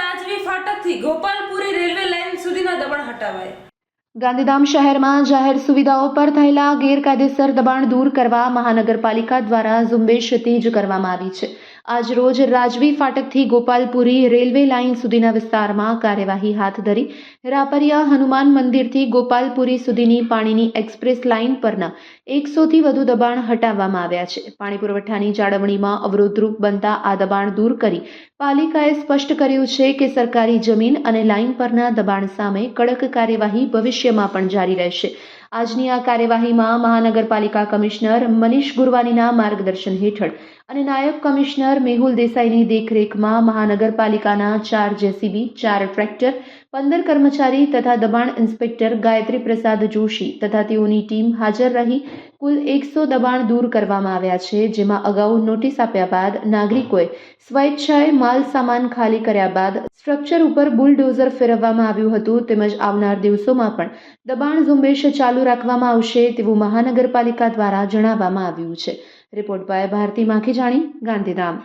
રાજવી ફાટકથી ગોપાલપુરી railway line સુધીના દબાણ હટાવાય. ગાંધીધામ શહેરમાં જાહેર સુવિધાઓ પર થયેલા ગેરકાયદેસર દબાણ દૂર કરવા મહાનગરપાલિકા દ્વારા ઝુંબેશ તેજ કરવામાં આવી છે. આજ રોજ રાજવી ફાટકથી ગોપાલપુરી રેલવે લાઇન સુધીના વિસ્તારમાં કાર્યવાહી હાથ ધરી. રાપરિયા હનુમાન મંદિરથી ગોપાલપુરી સુધીની પાણીની એક્સપ્રેસ લાઇન પરના એકસોથી વધુ દબાણ હટાવવામાં આવ્યા છે. પાણી પુરવઠાની જાળવણીમાં અવરોધરૂપ બનતા આ દબાણ દૂર કરી પાલિકાએ સ્પષ્ટ કર્યું છે કે સરકારી જમીન અને લાઇન પરના દબાણ સામે કડક કાર્યવાહી ભવિષ્યમાં પણ જારી રહેશે. આજની આ કાર્યવાહીમાં મહાનગરપાલિકા કમિશનર મનીષ ગુરવાનીના માર્ગદર્શન હેઠળ અને નાયબ કમિશનર મેહુલ દેસાઈની દેખરેખમાં મહાનગરપાલિકાના ચાર જેસીબી, ચાર ટ્રેક્ટર, પંદર કર્મચારી તથા દબાણ ઇન્સ્પેક્ટર ગાયત્રી પ્રસાદ જોશી તથા તેઓની ટીમ હાજર રહી કુલ એકસો દબાણ દૂર કરવામાં આવ્યા છે, જેમાં અગાઉ નોટિસ આપ્યા બાદ નાગરિકોએ સ્વેચ્છાએ માલ સામાન ખાલી કર્યા બાદ સ્ટ્રક્ચર ઉપર બુલડોઝર ફેરવવામાં આવ્યું હતું, તેમજ આવનાર દિવસોમાં પણ દબાણ ઝુંબેશ ચાલુ રાખવામાં આવશે તેવું મહાનગરપાલિકા દ્વારા જણાવવામાં આવ્યું છે. Report by Bharti Makhijani, Gandhidham.